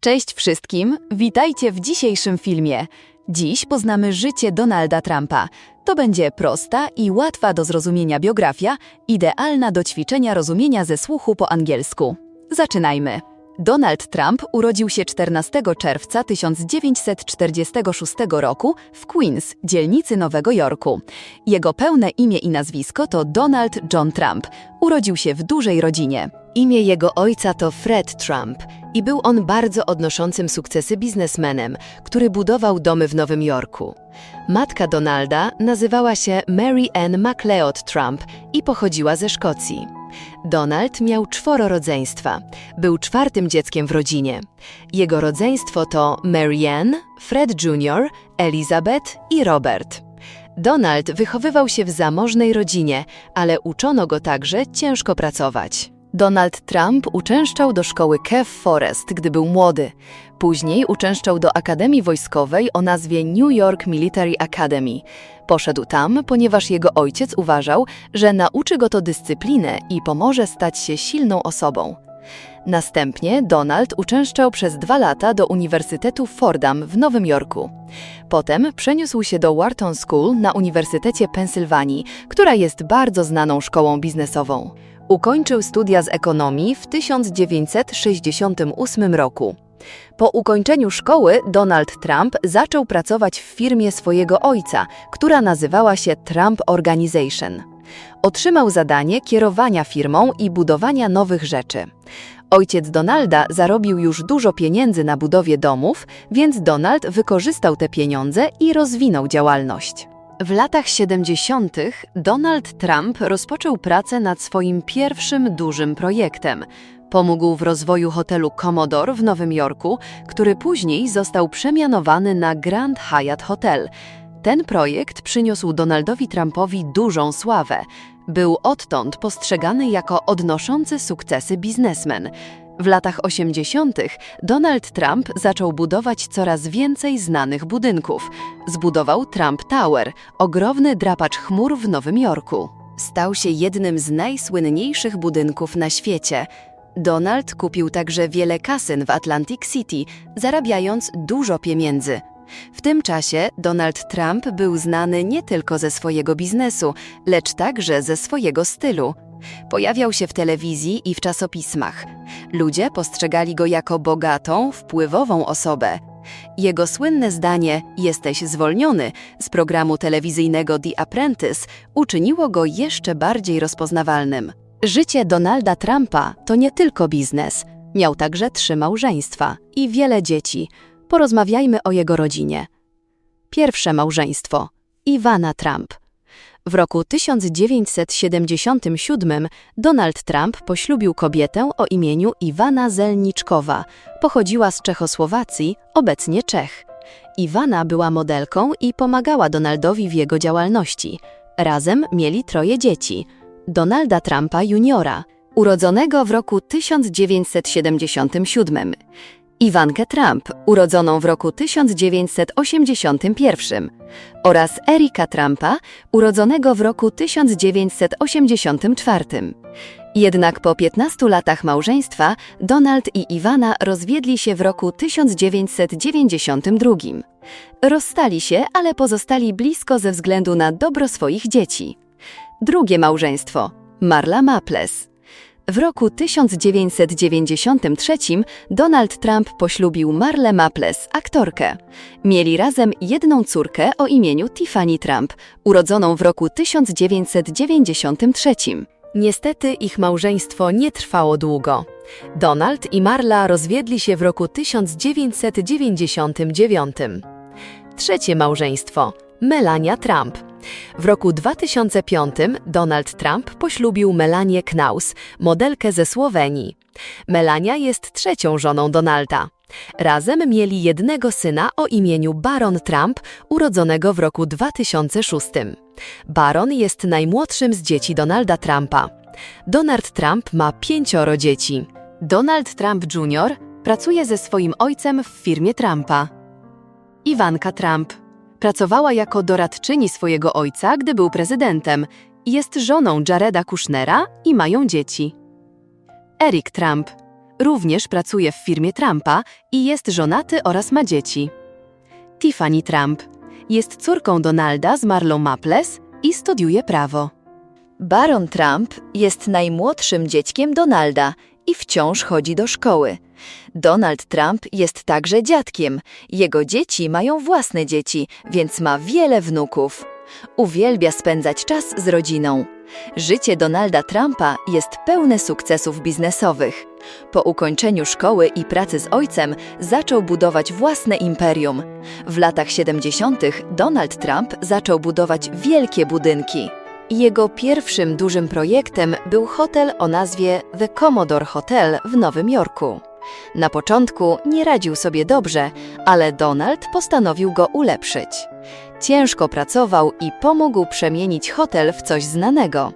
Cześć wszystkim, witajcie w dzisiejszym filmie. Dziś poznamy życie Donalda Trumpa. To będzie prosta i łatwa do zrozumienia biografia, idealna do ćwiczenia rozumienia ze słuchu po angielsku. Zaczynajmy. Donald Trump urodził się 14 czerwca 1946 roku w Queens, dzielnicy Nowego Jorku. Jego pełne imię i nazwisko to Donald John Trump. Urodził się w dużej rodzinie. Imię jego ojca to Fred Trump i był on bardzo odnoszącym sukcesy biznesmenem, który budował domy w Nowym Jorku. Matka Donalda nazywała się Mary Ann MacLeod Trump i pochodziła ze Szkocji. Donald miał czworo rodzeństwa. Był czwartym dzieckiem w rodzinie. Jego rodzeństwo to Mary Ann, Fred Jr., Elizabeth i Robert. Donald wychowywał się w zamożnej rodzinie, ale uczono go także ciężko pracować. Donald Trump uczęszczał do szkoły Kev Forest, gdy był młody. Później uczęszczał do Akademii Wojskowej o nazwie New York Military Academy. Poszedł tam, ponieważ jego ojciec uważał, że nauczy go to dyscypliny i pomoże stać się silną osobą. Następnie Donald uczęszczał przez dwa lata do Uniwersytetu Fordham w Nowym Jorku. Potem przeniósł się do Wharton School na Uniwersytecie Pensylwanii, która jest bardzo znaną szkołą biznesową. Ukończył studia z ekonomii w 1968 roku. Po ukończeniu szkoły Donald Trump zaczął pracować w firmie swojego ojca, która nazywała się Trump Organization. Otrzymał zadanie kierowania firmą i budowania nowych rzeczy. Ojciec Donalda zarobił już dużo pieniędzy na budowie domów, więc Donald wykorzystał te pieniądze i rozwinął działalność. W latach 70. Donald Trump rozpoczął pracę nad swoim pierwszym dużym projektem. Pomógł w rozwoju hotelu Commodore w Nowym Jorku, który później został przemianowany na Grand Hyatt Hotel. Ten projekt przyniósł Donaldowi Trumpowi dużą sławę. Był odtąd postrzegany jako odnoszący sukcesy biznesmen. W latach 80. Donald Trump zaczął budować coraz więcej znanych budynków. Zbudował Trump Tower, ogromny drapacz chmur w Nowym Jorku. Stał się jednym z najsłynniejszych budynków na świecie. Donald kupił także wiele kasyn w Atlantic City, zarabiając dużo pieniędzy. W tym czasie Donald Trump był znany nie tylko ze swojego biznesu, lecz także ze swojego stylu. Pojawiał się w telewizji i w czasopismach. Ludzie postrzegali go jako bogatą, wpływową osobę. Jego słynne zdanie Jesteś zwolniony z programu telewizyjnego The Apprentice uczyniło go jeszcze bardziej rozpoznawalnym. Życie Donalda Trumpa to nie tylko biznes. Miał także trzy małżeństwa i wiele dzieci. Porozmawiajmy o jego rodzinie. Pierwsze małżeństwo Iwana Trump. W roku 1977 Donald Trump poślubił kobietę o imieniu Iwana Zelniczkowa. Pochodziła z Czechosłowacji, obecnie Czech. Iwana była modelką i pomagała Donaldowi w jego działalności. Razem mieli troje dzieci. Donalda Trumpa juniora, urodzonego w roku 1977. Iwankę Trump, urodzoną w roku 1981 oraz Erika Trumpa, urodzonego w roku 1984. Jednak po 15 latach małżeństwa Donald i Iwana rozwiedli się w roku 1992. Rozstali się, ale pozostali blisko ze względu na dobro swoich dzieci. Drugie małżeństwo Marla Maples. W roku 1993 Donald Trump poślubił Marle Maples, aktorkę. Mieli razem jedną córkę o imieniu Tiffany Trump, urodzoną w roku 1993. Niestety ich małżeństwo nie trwało długo. Donald i Marla rozwiedli się w roku 1999. Trzecie małżeństwo Melania Trump. W roku 2005 Donald Trump poślubił Melanię Knaus, modelkę ze Słowenii. Melania jest trzecią żoną Donalda. Razem mieli jednego syna o imieniu Baron Trump, urodzonego w roku 2006. Baron jest najmłodszym z dzieci Donalda Trumpa. Donald Trump ma pięcioro dzieci. Donald Trump Jr. pracuje ze swoim ojcem w firmie Trumpa. Iwanka Trump Pracowała jako doradczyni swojego ojca, gdy był prezydentem. Jest żoną Jareda Kushnera i mają dzieci. Eric Trump. również pracuje w firmie Trumpa i jest żonaty oraz ma dzieci. Tiffany Trump jest córką Donalda z Marlon Maples i studiuje prawo. Baron Trump jest najmłodszym dzieckiem Donalda i wciąż chodzi do szkoły. Donald Trump jest także dziadkiem. Jego dzieci mają własne dzieci, więc ma wiele wnuków. Uwielbia spędzać czas z rodziną. Życie Donalda Trumpa jest pełne sukcesów biznesowych. Po ukończeniu szkoły i pracy z ojcem zaczął budować własne imperium. W latach 70. Donald Trump zaczął budować wielkie budynki. Jego pierwszym dużym projektem był hotel o nazwie The Commodore Hotel w Nowym Jorku. Na początku nie radził sobie dobrze, ale Donald postanowił go ulepszyć. Ciężko pracował i pomógł przemienić hotel w coś znanego.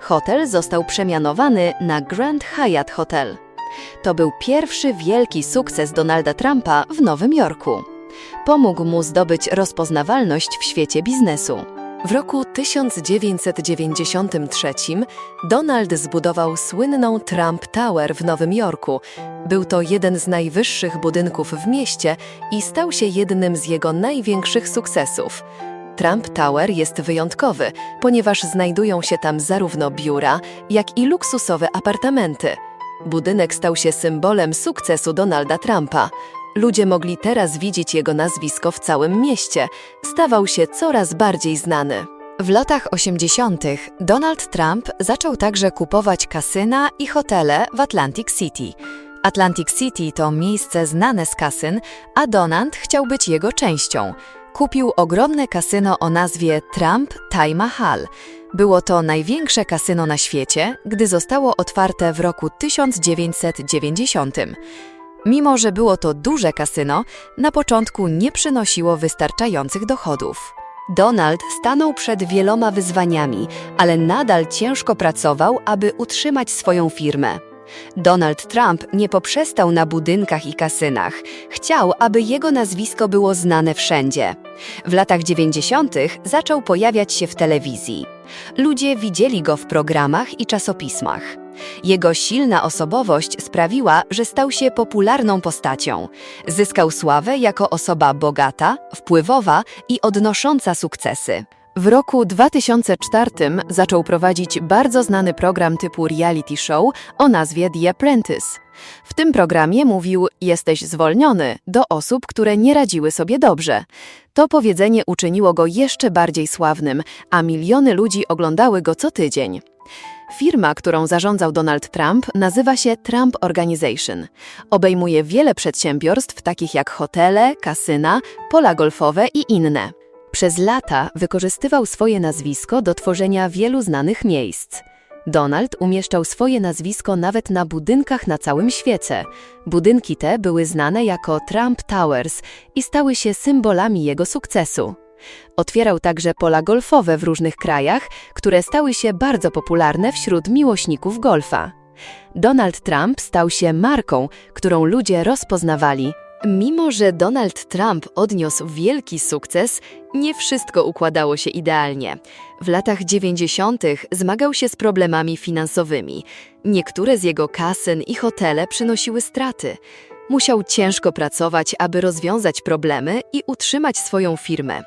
Hotel został przemianowany na Grand Hyatt Hotel. To był pierwszy wielki sukces Donalda Trumpa w Nowym Jorku. Pomógł mu zdobyć rozpoznawalność w świecie biznesu. W roku 1993 Donald zbudował słynną Trump Tower w Nowym Jorku. Był to jeden z najwyższych budynków w mieście i stał się jednym z jego największych sukcesów. Trump Tower jest wyjątkowy, ponieważ znajdują się tam zarówno biura, jak i luksusowe apartamenty. Budynek stał się symbolem sukcesu Donalda Trumpa. Ludzie mogli teraz widzieć jego nazwisko w całym mieście. Stawał się coraz bardziej znany. W latach 80. Donald Trump zaczął także kupować kasyna i hotele w Atlantic City. Atlantic City to miejsce znane z kasyn, a Donald chciał być jego częścią. Kupił ogromne kasyno o nazwie Trump Taj Mahal. Było to największe kasyno na świecie, gdy zostało otwarte w roku 1990. Mimo, że było to duże kasyno, na początku nie przynosiło wystarczających dochodów. Donald stanął przed wieloma wyzwaniami, ale nadal ciężko pracował, aby utrzymać swoją firmę. Donald Trump nie poprzestał na budynkach i kasynach. Chciał, aby jego nazwisko było znane wszędzie. W latach 90. zaczął pojawiać się w telewizji. Ludzie widzieli go w programach i czasopismach. Jego silna osobowość sprawiła, że stał się popularną postacią. Zyskał sławę jako osoba bogata, wpływowa i odnosząca sukcesy. W roku 2004 zaczął prowadzić bardzo znany program typu reality show o nazwie The Apprentice. W tym programie mówił: Jesteś zwolniony do osób, które nie radziły sobie dobrze. To powiedzenie uczyniło go jeszcze bardziej sławnym, a miliony ludzi oglądały go co tydzień. Firma, którą zarządzał Donald Trump, nazywa się Trump Organization. Obejmuje wiele przedsiębiorstw, takich jak hotele, kasyna, pola golfowe i inne. Przez lata wykorzystywał swoje nazwisko do tworzenia wielu znanych miejsc. Donald umieszczał swoje nazwisko nawet na budynkach na całym świecie. Budynki te były znane jako Trump Towers i stały się symbolami jego sukcesu. Otwierał także pola golfowe w różnych krajach, które stały się bardzo popularne wśród miłośników golfa. Donald Trump stał się marką, którą ludzie rozpoznawali. Mimo, że Donald Trump odniósł wielki sukces, nie wszystko układało się idealnie. W latach 90. zmagał się z problemami finansowymi. Niektóre z jego kasyn i hotele przynosiły straty. Musiał ciężko pracować, aby rozwiązać problemy i utrzymać swoją firmę.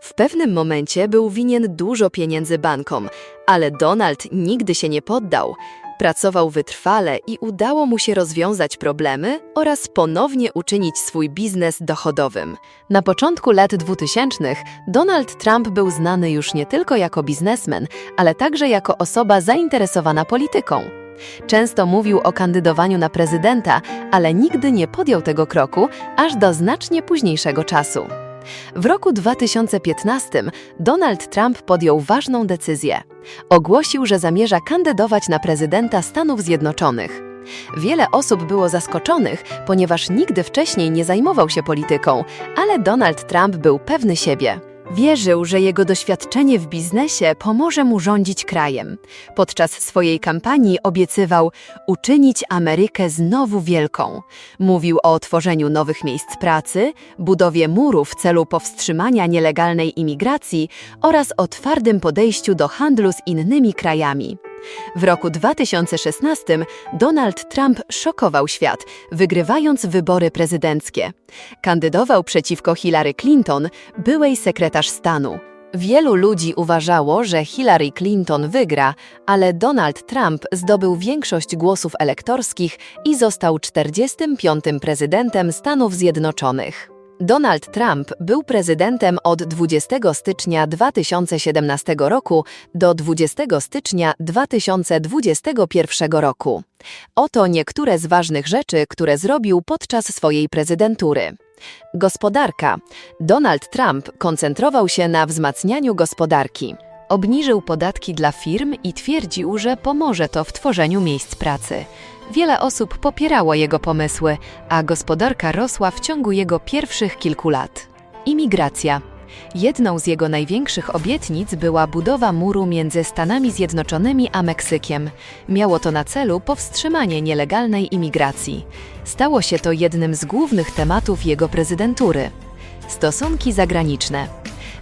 W pewnym momencie był winien dużo pieniędzy bankom, ale Donald nigdy się nie poddał. Pracował wytrwale i udało mu się rozwiązać problemy oraz ponownie uczynić swój biznes dochodowym. Na początku lat 2000 Donald Trump był znany już nie tylko jako biznesmen, ale także jako osoba zainteresowana polityką. Często mówił o kandydowaniu na prezydenta, ale nigdy nie podjął tego kroku aż do znacznie późniejszego czasu. W roku 2015 Donald Trump podjął ważną decyzję. Ogłosił, że zamierza kandydować na prezydenta Stanów Zjednoczonych. Wiele osób było zaskoczonych, ponieważ nigdy wcześniej nie zajmował się polityką, ale Donald Trump był pewny siebie. Wierzył, że jego doświadczenie w biznesie pomoże mu rządzić krajem. Podczas swojej kampanii obiecywał uczynić Amerykę znowu wielką. Mówił o tworzeniu nowych miejsc pracy, budowie muru w celu powstrzymania nielegalnej imigracji oraz o twardym podejściu do handlu z innymi krajami. W roku 2016 Donald Trump szokował świat, wygrywając wybory prezydenckie. Kandydował przeciwko Hillary Clinton, byłej sekretarz stanu. Wielu ludzi uważało, że Hillary Clinton wygra, ale Donald Trump zdobył większość głosów elektorskich i został 45. prezydentem Stanów Zjednoczonych. Donald Trump był prezydentem od 20 stycznia 2017 roku do 20 stycznia 2021 roku. Oto niektóre z ważnych rzeczy, które zrobił podczas swojej prezydentury. Gospodarka. Donald Trump koncentrował się na wzmacnianiu gospodarki. Obniżył podatki dla firm i twierdził, że pomoże to w tworzeniu miejsc pracy. Wiele osób popierało jego pomysły, a gospodarka rosła w ciągu jego pierwszych kilku lat. Imigracja. Jedną z jego największych obietnic była budowa muru między Stanami Zjednoczonymi a Meksykiem. Miało to na celu powstrzymanie nielegalnej imigracji. Stało się to jednym z głównych tematów jego prezydentury. Stosunki zagraniczne.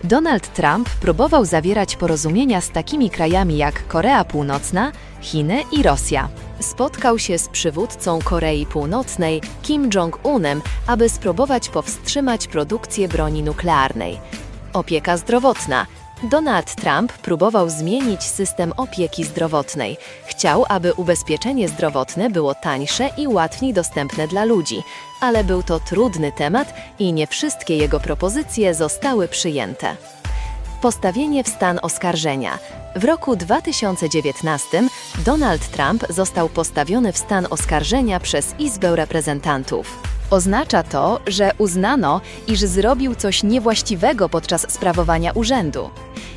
Donald Trump próbował zawierać porozumienia z takimi krajami jak Korea Północna, Chiny i Rosja. Spotkał się z przywódcą Korei Północnej Kim Jong-unem, aby spróbować powstrzymać produkcję broni nuklearnej. Opieka zdrowotna. Donald Trump próbował zmienić system opieki zdrowotnej. Chciał, aby ubezpieczenie zdrowotne było tańsze i łatwiej dostępne dla ludzi, ale był to trudny temat i nie wszystkie jego propozycje zostały przyjęte. Postawienie w stan oskarżenia. W roku 2019 Donald Trump został postawiony w stan oskarżenia przez Izbę Reprezentantów. Oznacza to, że uznano, iż zrobił coś niewłaściwego podczas sprawowania urzędu.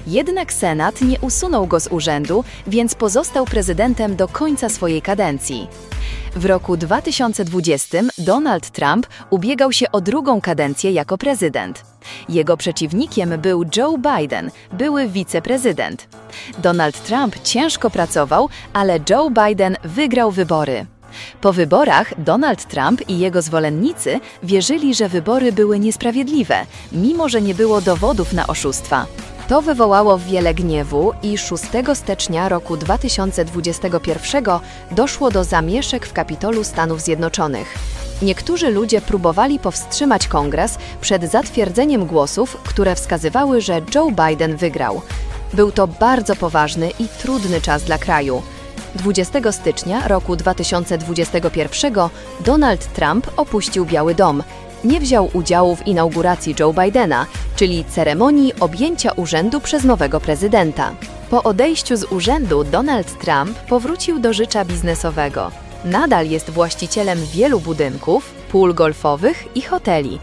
Jednak Senat nie usunął go z urzędu, więc pozostał prezydentem do końca swojej kadencji. W roku 2020 Donald Trump ubiegał się o drugą kadencję jako prezydent. Jego przeciwnikiem był Joe Biden, były wiceprezydent. Donald Trump ciężko pracował, ale Joe Biden wygrał wybory. Po wyborach Donald Trump i jego zwolennicy wierzyli, że wybory były niesprawiedliwe, mimo że nie było dowodów na oszustwa. To wywołało wiele gniewu i 6 stycznia roku 2021 doszło do zamieszek w Kapitolu Stanów Zjednoczonych. Niektórzy ludzie próbowali powstrzymać kongres przed zatwierdzeniem głosów, które wskazywały, że Joe Biden wygrał. Był to bardzo poważny i trudny czas dla kraju. 20 stycznia roku 2021 Donald Trump opuścił Biały Dom. Nie wziął udziału w inauguracji Joe Bidena, czyli ceremonii objęcia urzędu przez nowego prezydenta. Po odejściu z urzędu Donald Trump powrócił do życia biznesowego. Nadal jest właścicielem wielu budynków, pól golfowych i hoteli.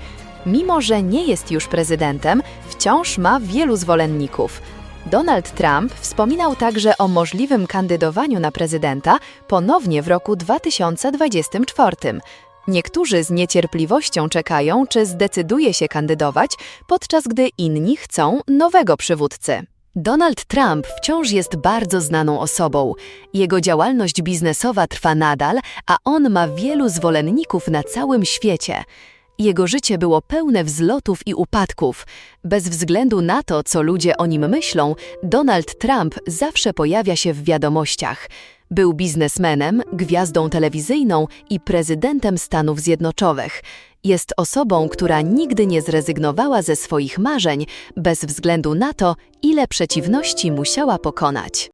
Mimo, że nie jest już prezydentem, wciąż ma wielu zwolenników. Donald Trump wspominał także o możliwym kandydowaniu na prezydenta ponownie w roku 2024. Niektórzy z niecierpliwością czekają, czy zdecyduje się kandydować, podczas gdy inni chcą nowego przywódcy. Donald Trump wciąż jest bardzo znaną osobą. Jego działalność biznesowa trwa nadal, a on ma wielu zwolenników na całym świecie. Jego życie było pełne wzlotów i upadków. Bez względu na to, co ludzie o nim myślą, Donald Trump zawsze pojawia się w wiadomościach. Był biznesmenem, gwiazdą telewizyjną i prezydentem Stanów Zjednoczonych. Jest osobą, która nigdy nie zrezygnowała ze swoich marzeń, bez względu na to, ile przeciwności musiała pokonać.